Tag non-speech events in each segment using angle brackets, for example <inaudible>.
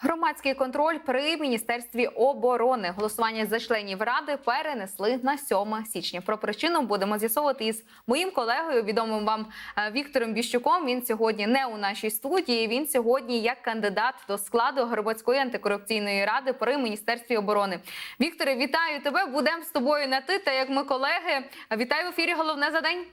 Громадський контроль при міністерстві оборони голосування за членів ради перенесли на 7 січня. Про причину будемо з'ясовувати із моїм колегою, відомим вам е, Віктором Біщуком. Він сьогодні не у нашій студії. Він сьогодні як кандидат до складу громадської антикорупційної ради при міністерстві оборони. Вікторе, вітаю тебе! Будемо з тобою на ти. Та як ми колеги, вітаю в ефірі. Головне за день.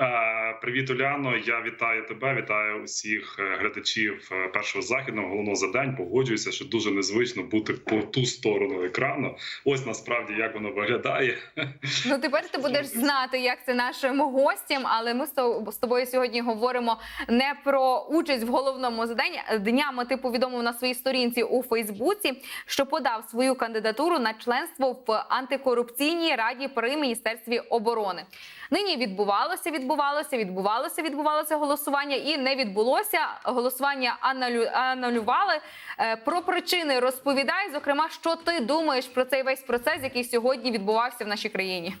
Е, Привіт, Уляно. Я вітаю тебе. Вітаю усіх е, глядачів е, першого західного головного за день. Погоджуюся, що дуже незвично бути по ту сторону екрану. Ось насправді як воно виглядає. <laughs> Ну тепер ти будеш знати, як це нашим гостям. Але ми з тобою сьогодні говоримо не про участь в головному заданні. Днями ти повідомив на своїй сторінці у Фейсбуці, що подав свою кандидатуру на членство в антикорупційній раді при міністерстві оборони. Нині відбувалося, відбувалося, відбувалося, відбувалося голосування, і не відбулося. Голосування аналю... анулювали. Е, Про причини розповідай. Зокрема, що ти думаєш про цей весь процес, який сьогодні відбувався в нашій країні.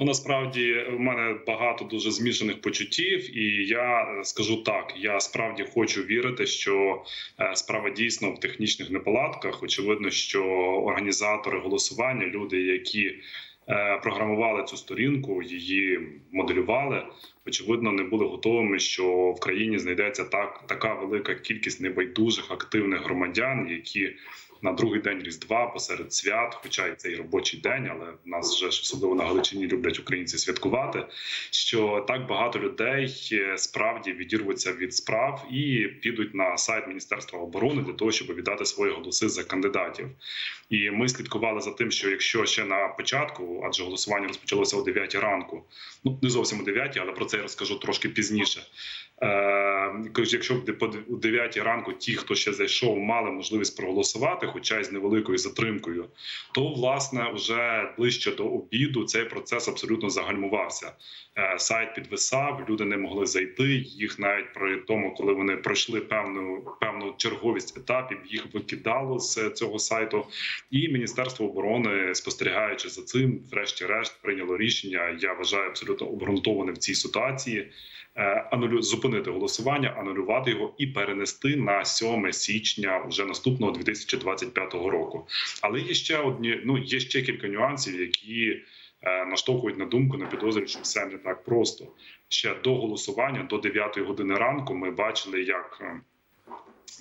Ну насправді в мене багато дуже змішаних почуттів, і я е, скажу так: я справді хочу вірити, що е, справа дійсно в технічних неполадках. Очевидно, що організатори голосування, люди, які програмували цю сторінку, її моделювали. Очевидно, не були готовими, що в країні знайдеться так така велика кількість небайдужих активних громадян, які на другий день різдва посеред свят, хоча і цей робочий день, але в нас вже особливо на Галичині люблять українці святкувати. Що так багато людей е, справді відірвуться від справ і підуть на сайт Міністерства оборони для того, щоб віддати свої голоси за кандидатів. І ми слідкували за тим, що якщо ще на початку, адже голосування розпочалося о 9 ранку, ну не зовсім о 9, але про це я розкажу трошки пізніше. Е, якщо б по о 9 ранку ті, хто ще зайшов, мали можливість проголосувати, хоча й з невеликою затримкою, то власне вже ближче до обіду цей процес абсолютно загальмувався. Е, Сайт підвисав, люди не могли зайти. Їх навіть при тому, коли вони пройшли певну певну черговість етапів, їх викидало з цього сайту. І Міністерство оборони, спостерігаючи за цим, врешті-решт прийняло рішення. Я вважаю абсолютно обґрунтоване в цій ситуації. е, зупинити голосування, анулювати його і перенести на 7 січня вже наступного 2025 року. Але є ще одні. Ну є ще кілька нюансів, які е, наштовхують на думку на підозрі, що все не так просто. Ще до голосування, до 9 години ранку, ми бачили, як е,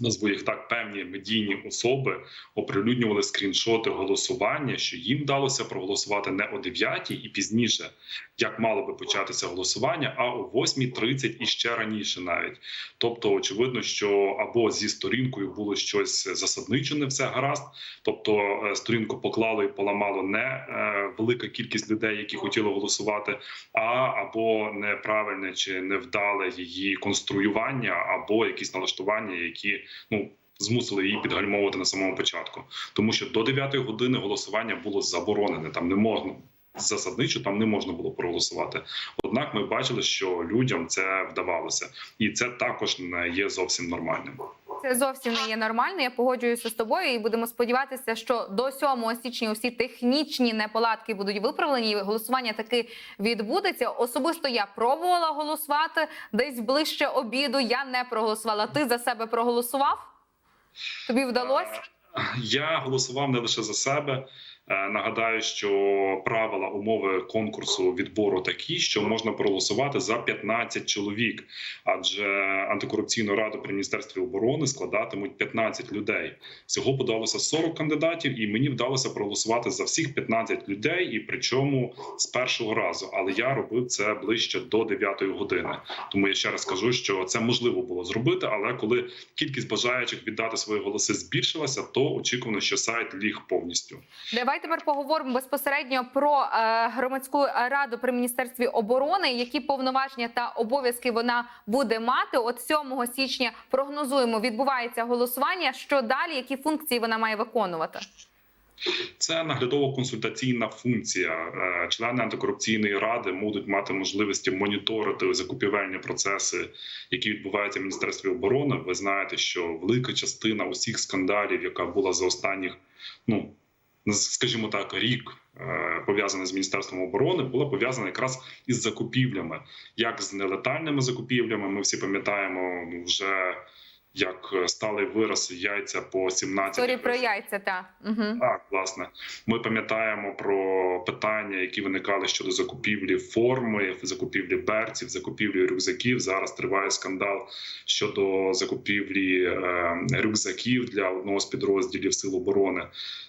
назву їх так певні медійні особи оприлюднювали скріншоти голосування, що їм вдалося проголосувати не о 9 і пізніше, як мало би початися голосування, а о 8.30 і ще раніше, навіть. Тобто, очевидно, що або зі сторінкою було щось засадничене, все гаразд. Тобто, е, сторінку поклало і поламало не е, велика кількість людей, які хотіли голосувати, а або неправильне чи невдале її конструювання, або якісь налаштування, які ну. Змусили її підгальмовувати на самому початку, тому що до 9 години голосування було заборонене. Там не можна засадничо, там не можна було проголосувати. Однак ми бачили, що людям це вдавалося, і це також не є зовсім нормальним. Це зовсім не є нормально. Я погоджуюся з тобою, і будемо сподіватися, що до 7 січня усі технічні неполадки будуть виправлені. і Голосування таки відбудеться. Особисто я пробувала голосувати десь ближче обіду. Я не проголосувала. Ти за себе проголосував? Тобі вдалося? Я голосував не лише за себе. Е, Нагадаю, що правила умови конкурсу відбору такі, що можна проголосувати за 15 чоловік, адже антикорупційну раду при міністерстві оборони складатимуть 15 людей. Всього подалося 40 кандидатів, і мені вдалося проголосувати за всіх 15 людей, і причому з першого разу. Але я робив це ближче до 9 години. Тому я ще раз кажу, що це можливо було зробити. Але коли кількість бажаючих віддати свої голоси збільшилася, то очікувано, що сайт ліг повністю. Давай тепер поговоримо безпосередньо про е, громадську раду при міністерстві оборони. Які повноваження та обов'язки вона буде мати? От 7 січня прогнозуємо, відбувається голосування. Що далі? Які функції вона має виконувати? Це наглядово-консультаційна функція. Е, Члени антикорупційної ради будуть мати можливості моніторити закупівельні процеси, які відбуваються в міністерстві оборони. Ви знаєте, що велика частина усіх скандалів, яка була за останніх, ну скажімо так, рік е, пов'язана з міністерством оборони, була пов'язана якраз із закупівлями, як з нелетальними закупівлями. Ми всі пам'ятаємо ну, вже як е, сталий вираз яйця по 17 Історії про яйця, та угу. Так, власне, ми пам'ятаємо про питання, які виникали щодо закупівлі форми, закупівлі берців, закупівлі рюкзаків. Зараз триває скандал щодо закупівлі е, рюкзаків для одного з підрозділів Сил оборони,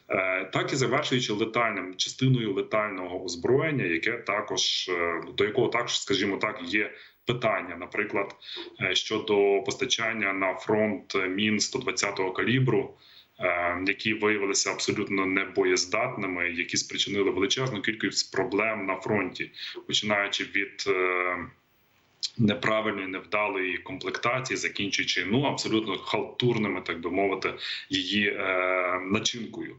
е, так і завершуючи летальним частиною летального озброєння, яке також е, до якого також, скажімо так, є. Питання, наприклад, е, щодо постачання на фронт мін 120-го калібру, е, які виявилися абсолютно небоєздатними, які спричинили величезну кількість проблем на фронті, починаючи від е, неправильної, невдалої комплектації, закінчуючи ну абсолютно халтурними, так би мовити, її е, начинкою.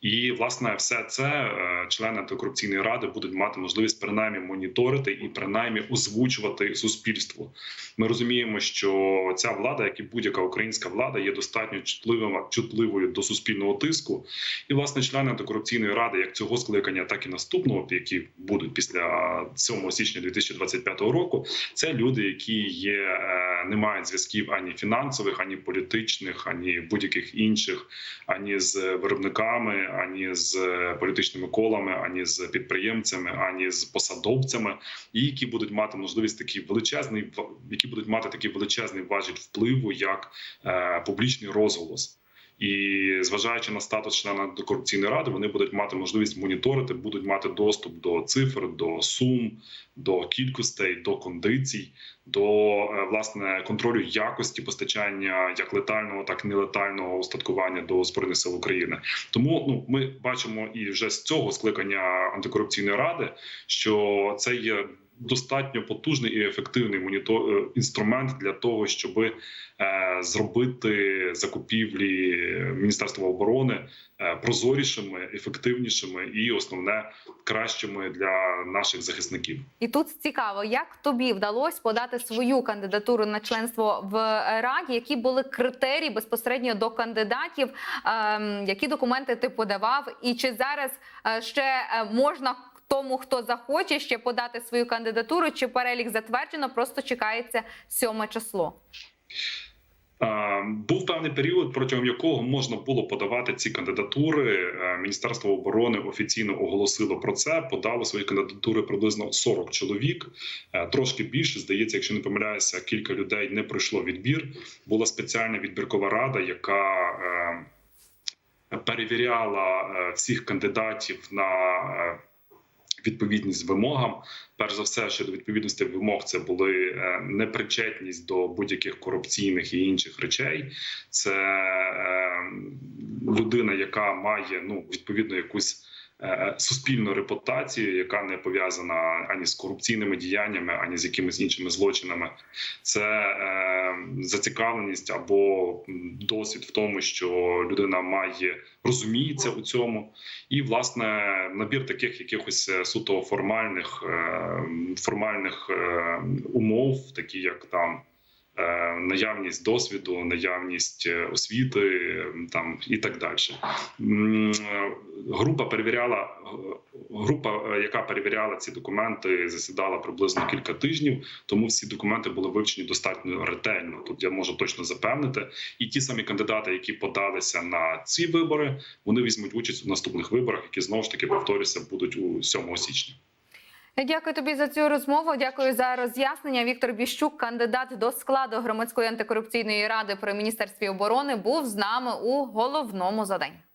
І власне все це е, члени антикорупційної ради будуть мати можливість принаймні моніторити і принаймні озвучувати суспільству. Ми розуміємо, що ця влада, як і будь-яка українська влада, є достатньо чутливою, чутливою до суспільного тиску. І власне члени антикорупційної ради, як цього скликання, так і наступного, які будуть після 7 січня 2025 року, це люди, які є е, не мають зв'язків ані фінансових, ані політичних, ані будь-яких інших, ані з виробниками, ані з політичними колами, ані з підприємцями, ані з посадовцями, і які будуть мати можливість такий величезний, які будуть мати такий величезний важіль впливу, як е, публічний розголос. І зважаючи на статус члена антикорупційної ради, вони будуть мати можливість моніторити, будуть мати доступ до цифр, до сум, до кількостей, до кондицій, до е, власне контролю якості постачання як летального, так і нелетального устаткування до збройних сил України. Тому ну ми бачимо і вже з цього скликання антикорупційної ради, що це є. Достатньо потужний і ефективний монітор е, інструмент для того, щоб е, зробити закупівлі Міністерства оборони е, прозорішими, ефективнішими і основне кращими для наших захисників. І тут цікаво, як тобі вдалося подати свою кандидатуру на членство в раді, які були критерії безпосередньо до кандидатів, ем, які документи ти подавав, і чи зараз ще можна тому, хто захоче ще подати свою кандидатуру, чи перелік затверджено, просто чекається сьоме число. Був певний період, протягом якого можна було подавати ці кандидатури. Е, Міністерство оборони офіційно оголосило про це. Подало свої кандидатури приблизно 40 чоловік. Е, Трошки більше здається, якщо не помиляюся, кілька людей не пройшло відбір. Була спеціальна відбіркова рада, яка е, перевіряла всіх кандидатів на відповідність вимогам. Перш за все, щодо відповідності вимог, це були е, непричетність до будь-яких корупційних і інших речей. Це е, людина, яка має ну відповідно якусь. Е, Суспільну репутацію, яка не пов'язана ані з корупційними діяннями, ані з якимись іншими злочинами, це е, зацікавленість або досвід в тому, що людина має розуміється у цьому, і власне набір таких якихось е, суто формальних е, формальних е, умов, такі як там. Е, Наявність досвіду, наявність е, освіти, там і так далі. Е, Група перевіряла група, яка перевіряла ці документи, засідала приблизно кілька тижнів. Тому всі документи були вивчені достатньо ретельно. Тут я можу точно запевнити. І ті самі кандидати, які подалися на ці вибори, вони візьмуть участь у наступних виборах, які знову ж таки повторюся, будуть у 7 січня. Дякую тобі за цю розмову. Дякую за роз'яснення. Віктор Біщук, кандидат до складу громадської антикорупційної ради при міністерстві оборони, був з нами у головному заданні.